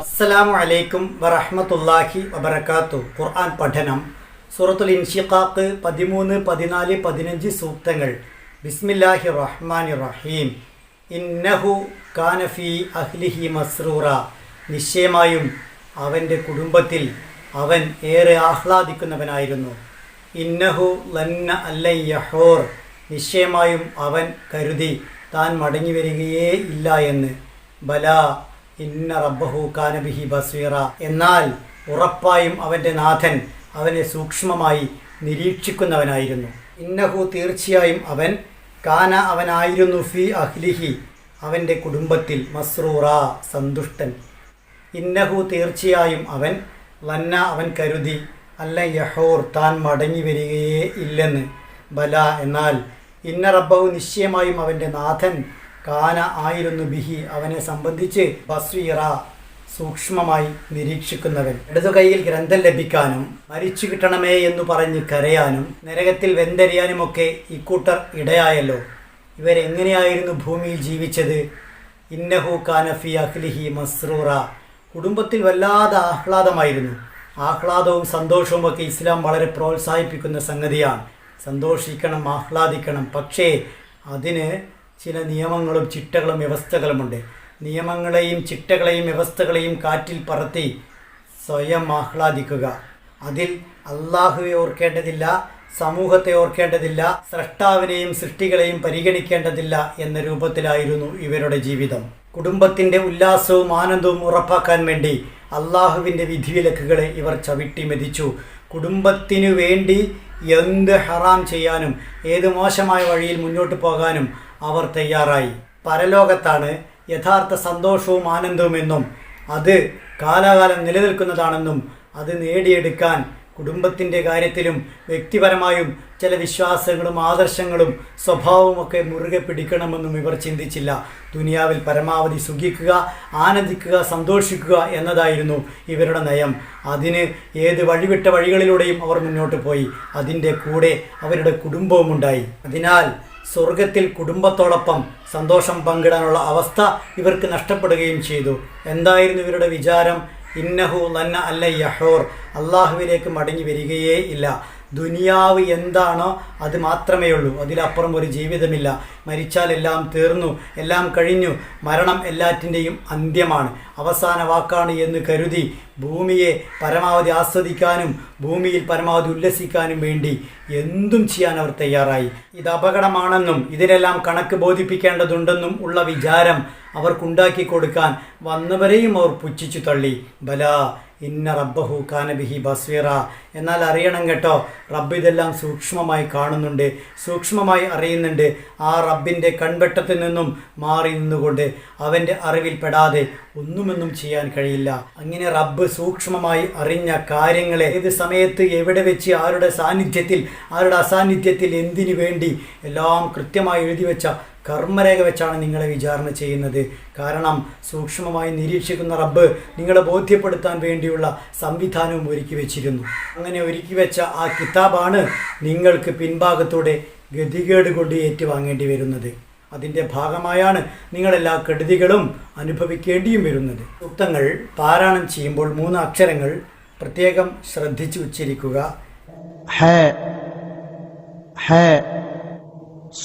അസ്സലാമു അലൈക്കും വറഹ്മത്തുള്ളാഹി വബർക്കാത്തു ഖുർആൻ പഠനം. സൂറത്തുൽ ഇൻഷിഖാഖ് പതിമൂന്ന് പതിനാല് പതിനഞ്ച് സൂക്തങ്ങൾ. ബിസ്മില്ലാഹി റഹ്മാൻ റഹീം ഇന്നഹു കാനഫി അഹ്ലിഹി മസ്റൂറ. നിശ്ചയമായും അവന്റെ കുടുംബത്തിൽ അവൻ ഏറെ ആഹ്ലാദിക്കുന്നവനായിരുന്നു. ഇന്നഹു ലന്ന അല്ലയ്യഹോർ. നിശ്ചയമായും അവൻ കരുതി താൻ മടങ്ങി വരികയേ ഇല്ല എന്ന്. ബല ഇന്ന റബ്ബഹു കാനബിഹി ബസീറ. എന്നാൽ ഉറപ്പായും അവന്റെ നാഥൻ അവനെ സൂക്ഷ്മമായി നിരീക്ഷിക്കുന്നവനായിരുന്നു. ഇന്നഹു തീർച്ചയായും അവൻ കാന അവനായിരുന്നു ഫി അഹ്ലിഹി അവന്റെ കുടുംബത്തിൽ മസ്റൂറ സന്തുഷ്ടൻ. ഇന്നഹു തീർച്ചയായും അവൻ വന്ന അവൻ കരുതി അല്ല യഹോർ താൻ മടങ്ങി വരികയേ ഇല്ലെന്ന്. ബല എന്നാൽ ഇന്ന റബ്ബഹു നിശ്ചയമായും അവന്റെ നാഥൻ കാന ആയിരുന്നു ബിഹി. അവനെ സംബന്ധിച്ച് ബസ്വീറ സൂക്ഷ്മമായി നിരീക്ഷിക്കുന്നവൻ. ഇടതു കൈയിൽ ഗ്രന്ഥം ലഭിക്കാനും മരിച്ചു കിട്ടണമേ എന്ന് പറഞ്ഞ് കരയാനും നരകത്തിൽ വെന്തരിയാനുമൊക്കെ ഇക്കൂട്ടർ ഇടയായല്ലോ. ഇവരെങ്ങനെയായിരുന്നു ഭൂമിയിൽ ജീവിച്ചത്? ഇന്നഹു കാനഫി അഖ്ലിഹി മസ്റൂറ. കുടുംബത്തിൽ വല്ലാതെ ആഹ്ലാദമായിരുന്നു. ആഹ്ലാദവും സന്തോഷവും ഒക്കെ ഇസ്ലാം വളരെ പ്രോത്സാഹിപ്പിക്കുന്ന സംഗതിയാണ്. സന്തോഷിക്കണം ആഹ്ലാദിക്കണം. പക്ഷേ അതിന് ചില നിയമങ്ങളും ചിട്ടകളും വ്യവസ്ഥകളുമുണ്ട്. നിയമങ്ങളെയും ചിട്ടകളെയും വ്യവസ്ഥകളെയും കാറ്റിൽ പറത്തി സ്വയം ആഹ്ലാദിക്കുക. അതിൽ അള്ളാഹുവെ ഓർക്കേണ്ടതില്ല സമൂഹത്തെ ഓർക്കേണ്ടതില്ല സ്രഷ്ടാവിനെയും സൃഷ്ടികളെയും പരിഗണിക്കേണ്ടതില്ല എന്ന രൂപത്തിലായിരുന്നു ഇവരുടെ ജീവിതം. കുടുംബത്തിന്റെ ഉല്ലാസവും ആനന്ദവും ഉറപ്പാക്കാൻ വേണ്ടി അള്ളാഹുവിന്റെ വിധിവിലക്കുകളെ ഇവർ ചവിട്ടി മെതിച്ചു. കുടുംബത്തിനു വേണ്ടി എന്ത് ഹറാം ചെയ്യാനും ഏത് മോശമായ വഴിയിൽ മുന്നോട്ട് പോകാനും അവർ തയ്യാറായി. പരലോകത്താണ് യഥാർത്ഥ സന്തോഷവും ആനന്ദവുമെന്നും അത് കാലാകാലം നിലനിൽക്കുന്നതാണെന്നും അത് നേടിയെടുക്കാൻ കുടുംബത്തിന്റെ കാര്യത്തിലും വ്യക്തിപരമായും ചില വിശ്വാസങ്ങളും ആദർശങ്ങളും സ്വഭാവവുമൊക്കെ മുറുകെ പിടിക്കണമെന്നും ഇവർ ചിന്തിച്ചില്ല. ദുനിയാവിൽ പരമാവധി സുഖിക്കുക ആനന്ദിക്കുക സന്തോഷിക്കുക എന്നതായിരുന്നു ഇവരുടെ നയം. അതിന് ഏത് വഴിവിട്ട വഴികളിലൂടെയും അവർ മുന്നോട്ട് പോയി. അതിന്റെ കൂടെ അവരുടെ കുടുംബവും ഉണ്ടായി. അതിനാൽ സ്വർഗത്തിൽ കുടുംബത്തോടൊപ്പം സന്തോഷം പങ്കിടാനുള്ള അവസ്ഥ ഇവർക്ക് നഷ്ടപ്പെടുകയും ചെയ്തു. എന്തായിരുന്നു ഇവരുടെ വിചാരം? ഇന്നഹു ലന്ന അല്ല യഹോർ. അള്ളാഹുവിലേക്ക് മടങ്ങി വരികയേ ഇല്ല. ദുനിയാവ് എന്താണോ അത് മാത്രമേ ഉള്ളൂ. അതിലപ്പുറം ഒരു ജീവിതമില്ല. മരിച്ചാൽ എല്ലാം തീർന്നു. എല്ലാം കഴിഞ്ഞു. മരണം എല്ലാറ്റിന്റെയും അന്ത്യമാണ്. അവസാന വാക്കാണ് എന്ന് കരുതി ഭൂമിയെ പരമാവധി ആസ്വദിക്കാനും ഭൂമിയിൽ പരമാവധി ഉല്ലസിക്കാനും വേണ്ടി എന്തും ചെയ്യാൻ അവർ തയ്യാറായി. ഇത് അപകടമാണെന്നും ഇതിനെല്ലാം കണക്ക് ബോധിപ്പിക്കേണ്ടതുണ്ടെന്നും ഉള്ള വിചാരം അവർക്കുണ്ടാക്കി കൊടുക്കാൻ വന്നവരെയും അവർ പുച്ഛിച്ചു തള്ളി. ബല ഇന്ന റബ്ബഹു കാനബിഹി ബസ്വീറ എന്നാൽ അറിയണം കേട്ടോ റബ്ബ് ഇതെല്ലാം സൂക്ഷ്മമായി കാണുന്നുണ്ട് സൂക്ഷ്മമായി അറിയുന്നുണ്ട്. ആ റബ്ബിന്റെ കൺവെട്ടത്തിൽ നിന്നും മാറി നിന്നുകൊണ്ട് അവന്റെ അറിവിൽ പെടാതെ ഒന്നുമൊന്നും ചെയ്യാൻ കഴിയില്ല. അങ്ങനെ റബ്ബ് സൂക്ഷ്മമായി അറിഞ്ഞ കാര്യങ്ങളെ ഏത് സമയത്ത് എവിടെ വെച്ച് ആരുടെ സാന്നിധ്യത്തിൽ ആരുടെ അസാന്നിധ്യത്തിൽ എന്തിനു വേണ്ടി എല്ലാം കൃത്യമായി എഴുതി വെച്ച കർമ്മരേഖ വെച്ചാണ് നിങ്ങളെ വിചാരണ ചെയ്യുന്നത്. കാരണം സൂക്ഷ്മമായി നിരീക്ഷിക്കുന്ന റബ്ബ് നിങ്ങളെ ബോധ്യപ്പെടുത്താൻ വേണ്ടിയുള്ള സംവിധാനവും ഒരുക്കി വെച്ചിരുന്നു. അങ്ങനെ ഒരുക്കി വെച്ച ആ കിതാബാണ് നിങ്ങൾക്ക് പിൻഭാഗത്തോടെ ഗതികേട് കൊണ്ട് ഏറ്റുവാങ്ങേണ്ടി വരുന്നത്. അതിന്റെ ഭാഗമായാണ് നിങ്ങളെല്ലാ കെടുതികളും അനുഭവിക്കേണ്ടിയും വരുന്നത്. സൂക്തങ്ങൾ പാരായണം ചെയ്യുമ്പോൾ മൂന്ന് അക്ഷരങ്ങൾ പ്രത്യേകം ശ്രദ്ധിച്ചു ഉച്ചരിക്കുക ഹേ ഹേ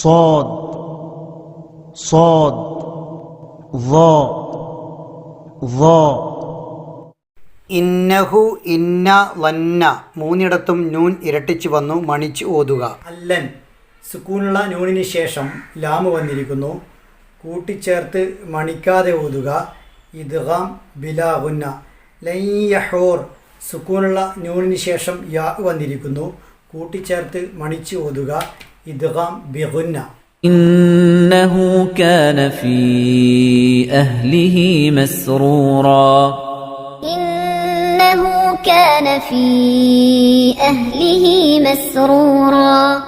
സോദ് صاد ظا ظا ഇന്നഹു ഇന്ന വന്ന മൂന്നിടത്തും നൂൻ ഇരട്ടിച്ചു വന്നു മണിച്ച് ഓതുക അല്ലൻ സുക്കൂനുള്ള നൂനിന് ശേഷം ലാമ് വന്നിരിക്കുന്നു കൂട്ടിച്ചേർത്ത് മണിക്കാതെ ഓതുക ഇദ്ഗാം ബിലാഹുന്ന ലയ്യഹോർ സുക്കൂനുള്ള നൂനിന് ശേഷം യാ വന്നിരിക്കുന്നു കൂട്ടിച്ചേർത്ത് മണിച്ച് ഓതുക ഇദ്ഗാം ബിഹുന്ന إنه كان في أهله مسرورا. إنه كان في أهله مسرورا.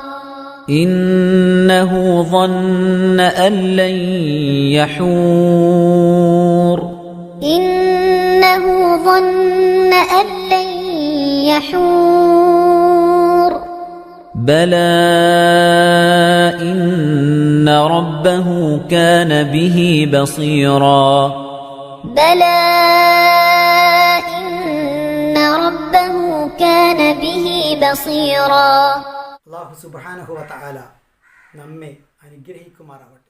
إنه ظن أن لن يحور. إنه ظن أن لن يحور. بلى رَبَّهُ كَانَ بِهِ بَصِيرًا بَلَى إِنَّ رَبَّهُ كَانَ بِهِ بَصِيرًا الله سبحانه وتعالى. നമ്മെ അനുഗ്രഹിക്കുമാറാവട്ടെ